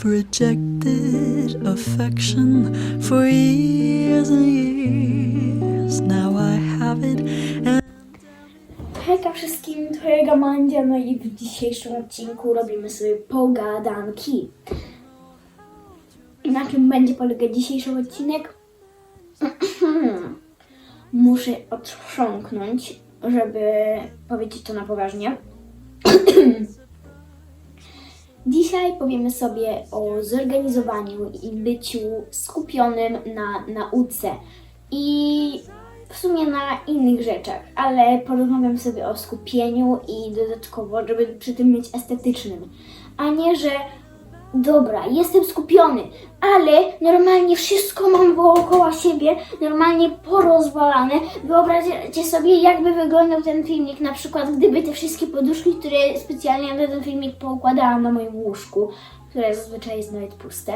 I've rejected affection for years and years. Now I have it, wszystkim, to ja Mandzia, no i w dzisiejszym odcinku robimy sobie pogadanki. Na czym będzie polegać dzisiejszy odcinek? Muszę otrząknąć, żeby powiedzieć to na poważnie. Dzisiaj powiemy sobie o zorganizowaniu i byciu skupionym na nauce i w sumie na innych rzeczach, ale porozmawiam sobie o skupieniu i dodatkowo, żeby przy tym być estetycznym, a nie, że dobra, jestem skupiony, ale normalnie wszystko mam dookoła siebie, normalnie porozwalane. Wyobraźcie sobie, jakby wyglądał ten filmik, na przykład gdyby te wszystkie poduszki, które specjalnie na ten filmik poukładałam na moim łóżku, które zazwyczaj jest nawet puste,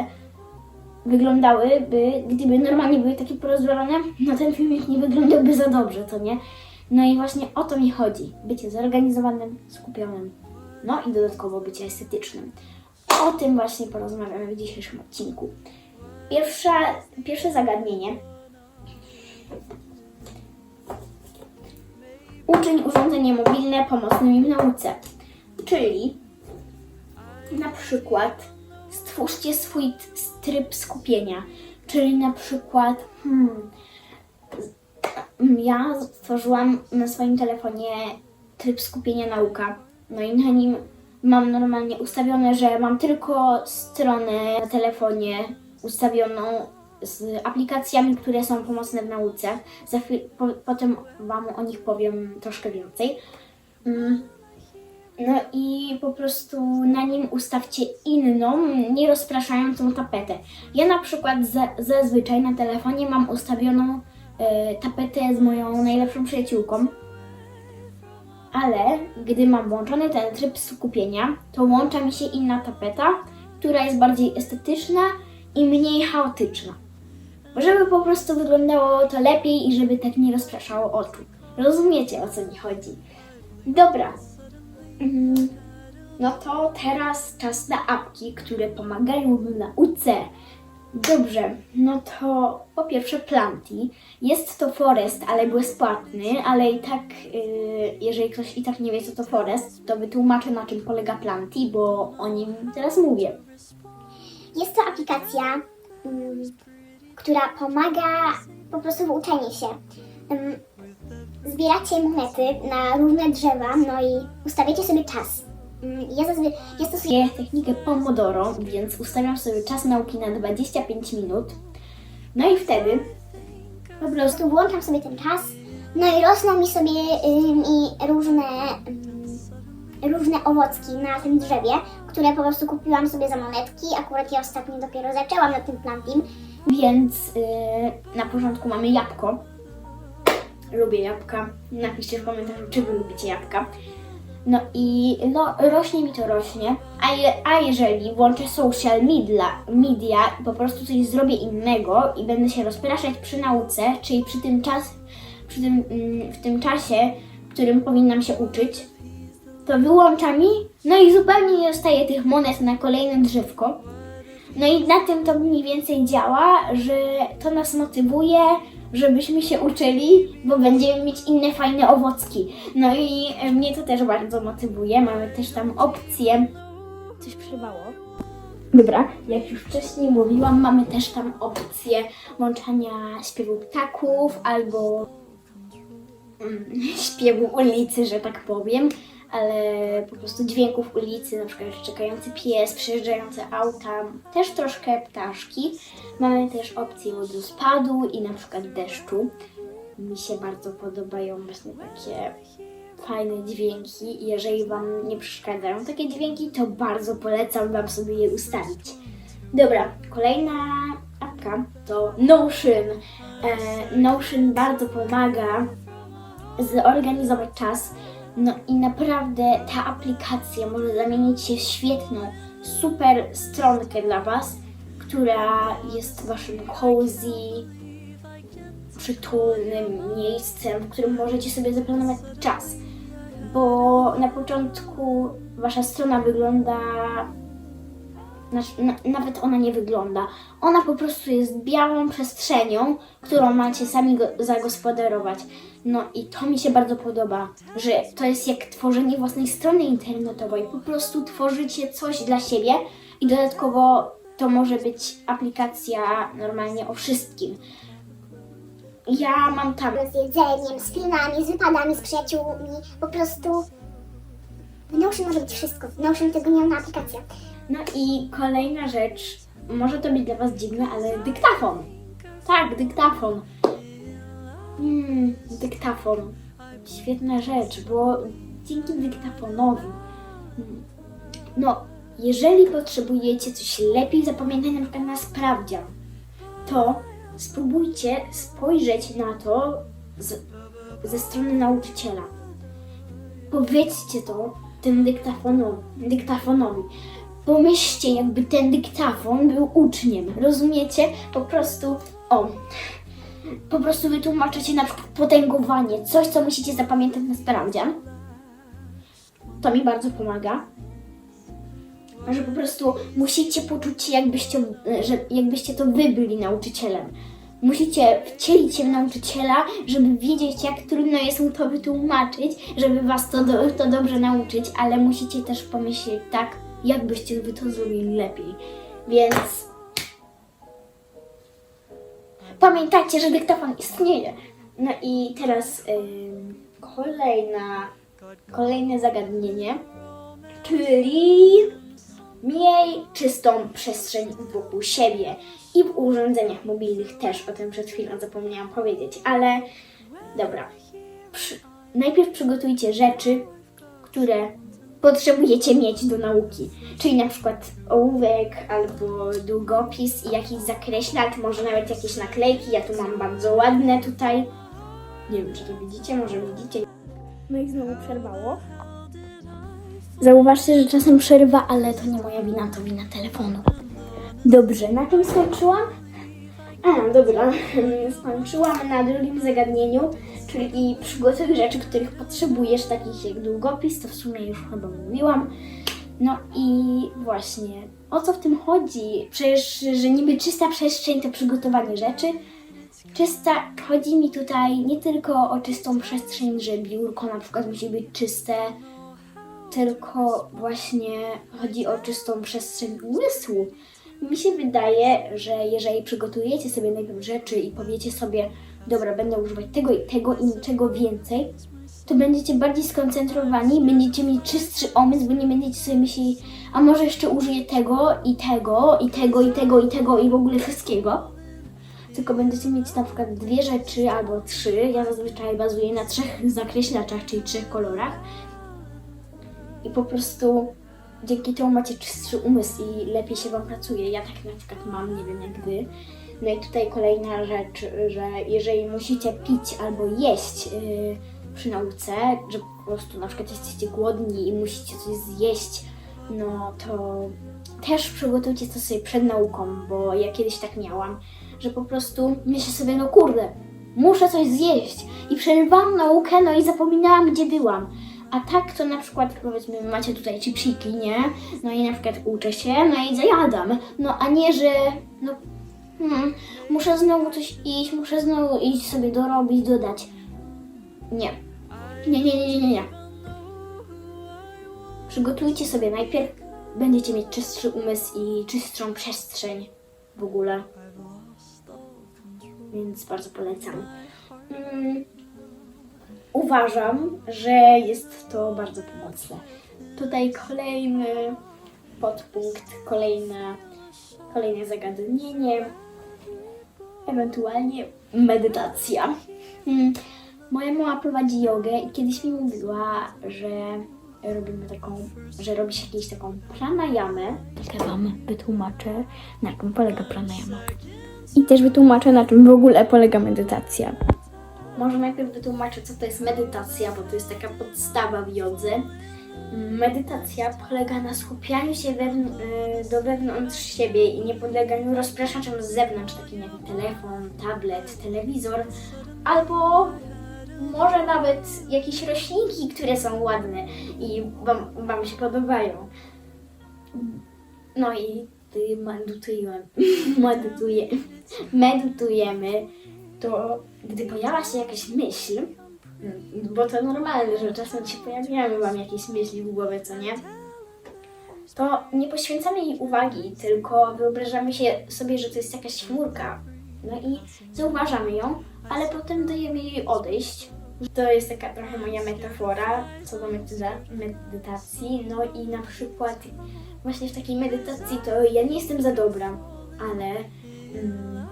wyglądałyby, gdyby normalnie były takie porozwalone, no ten filmik nie wyglądałby za dobrze, to nie? No i właśnie o to mi chodzi. Bycie zorganizowanym, skupionym, no i dodatkowo bycie estetycznym. O tym właśnie porozmawiamy w dzisiejszym odcinku. Pierwsza, pierwsze zagadnienie. Uczyń urządzenie mobilne pomocnymi w nauce. Czyli na przykład stwórzcie swój tryb skupienia. Czyli na przykład hmm, z- ja stworzyłam na swoim telefonie tryb skupienia nauka. No i na nim mam normalnie ustawione, że mam tylko stronę na telefonie ustawioną z aplikacjami, które są pomocne w nauce. Za chwil, po, potem Wam o nich powiem troszkę więcej. Mm. No i po prostu na nim ustawcie inną, nierozpraszającą tapetę. Ja na przykład za, zazwyczaj na telefonie mam ustawioną e, tapetę z moją najlepszą przyjaciółką. Ale gdy mam włączony ten tryb skupienia, to łącza mi się inna tapeta, która jest bardziej estetyczna i mniej chaotyczna. Żeby po prostu wyglądało to lepiej i żeby tak nie rozpraszało oczu. Rozumiecie o co mi chodzi? Dobra, Mm, No to teraz czas na apki, które pomagają w nauce. Dobrze, no to po pierwsze Planty. Jest to Forest, ale bezpłatny, ale i tak, yy, jeżeli ktoś i tak nie wie co to Forest, to wytłumaczę na czym polega Planty, bo o nim teraz mówię. Jest to aplikacja, mm, która pomaga po prostu w uczeniu się. Ym, Zbieracie monety na różne drzewa, no i ustawiacie sobie czas. Ym, Ja zazwy- ja stosuję technikę Pomodoro, więc ustawiam sobie czas nauki na 25 minut. No i wtedy po prostu włączam sobie ten czas, no i rosną mi sobie i różne, różne owocki na tym drzewie, które po prostu kupiłam sobie za monetki. Akurat ja ostatnio dopiero zaczęłam na tym plantim. Więc yy, na początku mamy jabłko. Lubię jabłka. Napiszcie w komentarzu, czy wy lubicie jabłka. No i no, rośnie mi to rośnie. A, je, a jeżeli włączę social media, media i po prostu coś zrobię innego i będę się rozpraszać przy nauce, czyli przy tym czas, przy tym, mm, w tym czasie, w którym powinnam się uczyć, to wyłącza mi, no i zupełnie nie dostaję tych monet na kolejne drzewko. No i na tym to mniej więcej działa, że to nas motywuje, żebyśmy się uczyli, bo będziemy mieć inne fajne owocki. No i e, mnie to też bardzo motywuje. Mamy też tam opcję. Coś przywało. Dobra, jak już wcześniej mówiłam, mamy też tam opcję włączania śpiewu ptaków albo mm, śpiewu ulicy, że tak powiem, ale po prostu dźwięków ulicy, na przykład czekający pies, przejeżdżające auta, też troszkę ptaszki. Mamy też opcję wodospadu i na przykład deszczu. Mi się bardzo podobają właśnie takie fajne dźwięki. Jeżeli Wam nie przeszkadzają takie dźwięki, to bardzo polecam Wam sobie je ustawić. Dobra, kolejna apka to Notion. E, Notion bardzo pomaga zorganizować czas. No i naprawdę ta aplikacja może zamienić się w świetną, super stronkę dla Was, która jest Waszym cozy, przytulnym miejscem, w którym możecie sobie zaplanować czas. Bo na początku Wasza strona wygląda Znaczy, na, nawet ona nie wygląda. Ona po prostu jest białą przestrzenią, którą macie sami go, zagospodarować. No i to mi się bardzo podoba, że to jest jak tworzenie własnej strony internetowej. Po prostu tworzycie coś dla siebie i dodatkowo to może być aplikacja normalnie o wszystkim. Ja mam tam z jedzeniem, z filmami, z wypadami z przyjaciółmi. Po prostu w Notion może być wszystko. W Notion tego nie ma aplikacja. No i kolejna rzecz, może to być dla Was dziwne, ale dyktafon. Tak, dyktafon. Hmm, dyktafon. Świetna rzecz, bo dzięki dyktafonowi. No, jeżeli potrzebujecie coś lepiej zapamiętać na przykład na sprawdzian, to spróbujcie spojrzeć na to z, ze strony nauczyciela powiedzcie to tym dyktafonowi, dyktafonowi. Pomyślcie, jakby ten dyktafon był uczniem. Rozumiecie? Po prostu, o, po prostu wytłumaczycie na przykład potęgowanie, coś, co musicie zapamiętać na sprawdzian. To mi bardzo pomaga. Że po prostu musicie poczuć się, jakbyście, że jakbyście to wy byli nauczycielem. Musicie wcielić się w nauczyciela, żeby wiedzieć, jak trudno jest mu to wytłumaczyć, żeby was to, do, to dobrze nauczyć, ale musicie też pomyśleć tak, jakbyście wy to zrobili lepiej. Więc pamiętajcie, że dyktafon istnieje. No i teraz kolejna, kolejne zagadnienie, czyli Miej czystą przestrzeń wokół siebie i w urządzeniach mobilnych też, o tym przed chwilą zapomniałam powiedzieć, ale dobra. Przy, najpierw przygotujcie rzeczy, które potrzebujecie mieć do nauki, czyli na przykład ołówek albo długopis i jakiś zakreślacz, może nawet jakieś naklejki, ja tu mam bardzo ładne tutaj. Nie wiem, czy to widzicie, może widzicie. No i znowu przerwało. Zauważcie, że czasem przerywa, ale to nie moja wina, to wina telefonu. Dobrze, na czym skończyłam? A, dobra, skończyłam na drugim zagadnieniu, czyli przygotuj rzeczy, których potrzebujesz, takich jak długopis, to w sumie już chyba mówiłam. No i właśnie, o co w tym chodzi? Przecież, że niby czysta przestrzeń to przygotowanie rzeczy. Czysta, chodzi mi tutaj nie tylko o czystą przestrzeń, że biurko na przykład musi być czyste, tylko właśnie chodzi o czystą przestrzeń umysłu. Mi się wydaje, że jeżeli przygotujecie sobie najpierw rzeczy i powiecie sobie, dobra, będę używać tego i tego i niczego więcej, to będziecie bardziej skoncentrowani, będziecie mieć czystszy umysł, bo nie będziecie sobie myśleli, a może jeszcze użyję tego i tego i tego i tego i tego i w ogóle wszystkiego. Tylko będziecie mieć na przykład dwie rzeczy albo trzy. Ja zazwyczaj bazuję na trzech zakreślaczach, czyli trzech kolorach i po prostu dzięki temu macie czystszy umysł i lepiej się Wam pracuje. Ja tak na przykład mam, nie wiem jak Wy. No i tutaj kolejna rzecz, że jeżeli musicie pić albo jeść yy, przy nauce, że po prostu na przykład jesteście głodni i musicie coś zjeść, no to też przygotujcie to sobie przed nauką, bo ja kiedyś tak miałam, że po prostu myślę sobie, no kurde, muszę coś zjeść i przerywałam naukę, no i zapominałam, gdzie byłam. A tak to na przykład powiedzmy macie tutaj chipsiki, nie? No i na przykład uczę się, no i zajadam. No a nie, że no hmm, muszę znowu coś iść, muszę znowu iść sobie dorobić, dodać. Nie. Nie, nie, nie, nie, nie, nie. Przygotujcie sobie najpierw, będziecie mieć czystszy umysł i czystszą przestrzeń w ogóle. Więc bardzo polecam. Mm uważam, że jest to bardzo pomocne. Tutaj kolejny podpunkt, kolejne, kolejne zagadnienie, ewentualnie medytacja. Hmm. Moja mama prowadzi jogę i kiedyś mi mówiła, że robimy taką, że robi się jakąś taką pranayamę. Tak wam wytłumaczę, na czym polega pranayama. I też wytłumaczę, na czym w ogóle polega medytacja. Może najpierw wytłumaczę, co to jest medytacja, bo to jest taka podstawa w jodze. Medytacja polega na skupianiu się wewn- y, do wewnątrz siebie i nie podleganiu rozpraszaczom z zewnątrz, takim jak telefon, tablet, telewizor, albo może nawet jakieś roślinki, które są ładne i wam, wam się podobają. No i medytujemy, medytuje, medytujemy, to gdy pojawia się jakaś myśl, bo to normalne, że czasem się pojawiają wam jakieś myśli w głowie, co nie? To nie poświęcamy jej uwagi, tylko wyobrażamy się sobie, że to jest jakaś chmurka. No i zauważamy ją, ale potem dajemy jej odejść. To jest taka trochę moja metafora co do medyta- medytacji. No i na przykład właśnie w takiej medytacji to ja nie jestem za dobra, ale mm,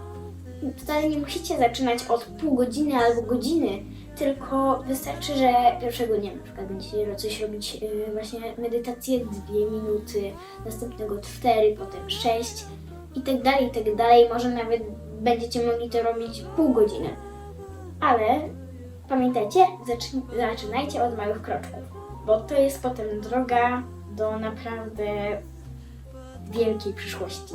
wcale nie musicie zaczynać od pół godziny albo godziny, tylko wystarczy, że pierwszego dnia na przykład będziecie coś robić yy, właśnie medytację dwie minuty, następnego cztery, potem sześć i tak dalej, i tak dalej. Może nawet będziecie mogli to robić pół godziny. Ale pamiętajcie, zaczy- zaczynajcie od małych kroczków, bo to jest potem droga do naprawdę wielkiej przyszłości.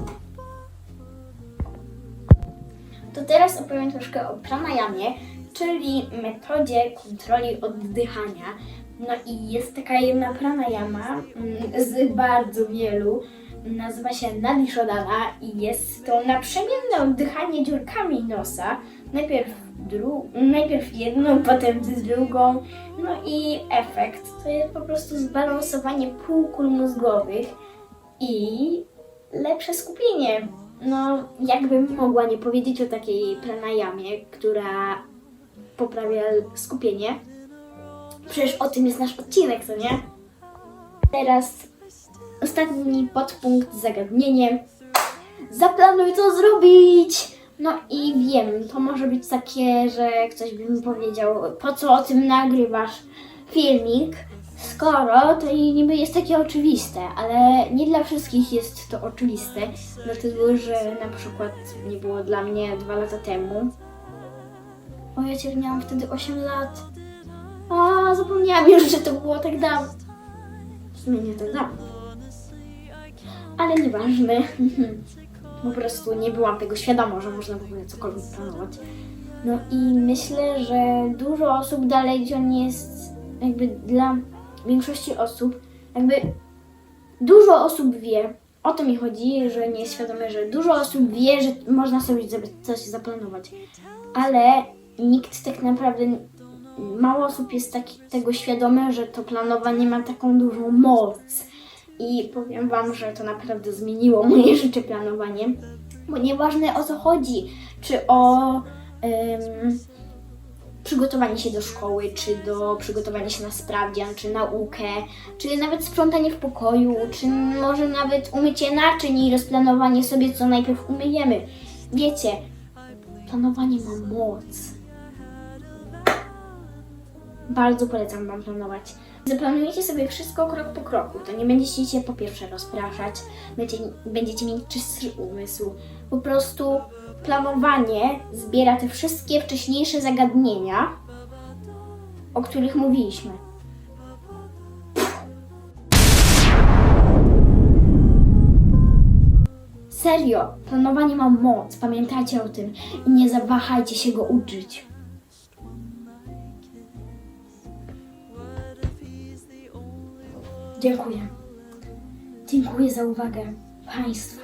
To teraz opowiem troszkę o pranayamie, czyli metodzie kontroli oddychania. No i jest taka jedna pranayama mm, z bardzo wielu. Nazywa się Nadi Shodhana i jest to naprzemienne oddychanie dziurkami nosa. Najpierw, najpierw jedną, potem drugą. No i efekt to jest po prostu zbalansowanie półkul mózgowych i lepsze skupienie. No, jakbym mogła nie powiedzieć o takiej pranayamie, która poprawia skupienie. Przecież o tym jest nasz odcinek, co nie? Teraz ostatni podpunkt, zagadnienie. Zaplanuj co zrobić! No i wiem, to może być takie, że ktoś by mi powiedział, po co o tym nagrywasz filmik, skoro to i niby jest takie oczywiste, ale nie dla wszystkich jest to oczywiste, dlatego że na przykład nie było dla mnie dwa lata temu. O ja cię miałam wtedy 8 lat. A zapomniałam już, że to było tak dawno. W sumie nie tak dawno. Ale nieważne. Po prostu nie byłam tego świadoma, że można w ogóle cokolwiek planować. No i myślę, że dużo osób dalej, gdzie on jest jakby dla większości osób, jakby dużo osób wie, o to mi chodzi, że nie jest świadome, że dużo osób wie, że można sobie coś zaplanować, ale nikt tak naprawdę, mało osób jest taki, tego świadome, że to planowanie ma taką dużą moc. I powiem Wam, że to naprawdę zmieniło moje życie planowanie, bo nieważne o co chodzi, czy o przygotowanie się do szkoły, czy do przygotowania się na sprawdzian, czy naukę, czy nawet sprzątanie w pokoju, czy może nawet umycie naczyń i rozplanowanie sobie, co najpierw umyjemy. Wiecie, planowanie ma moc. Bardzo polecam Wam planować. Zaplanujecie sobie wszystko krok po kroku, to nie będziecie się po pierwsze rozpraszać, będziecie, będziecie mieć czystszy umysł. Po prostu planowanie zbiera te wszystkie wcześniejsze zagadnienia, o których mówiliśmy. Serio, planowanie ma moc, pamiętajcie o tym i nie zawahajcie się go uczyć. Dziękuję. Dziękuję za uwagę Państwu.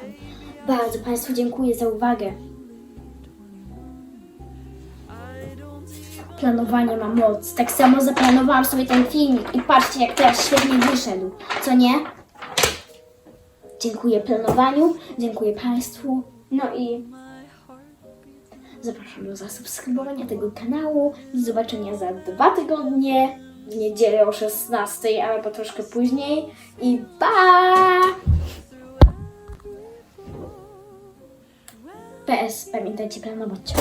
Bardzo Państwu dziękuję za uwagę. Planowanie ma moc. Tak samo zaplanowałam sobie ten filmik i patrzcie, jak teraz świetnie wyszedł. Co nie? Dziękuję planowaniu, dziękuję Państwu. No i zapraszam do zasubskrybowania tego kanału. Do zobaczenia za dwa tygodnie, w niedzielę o 16, albo troszkę później. I pa! PS, pamiętajcie planować.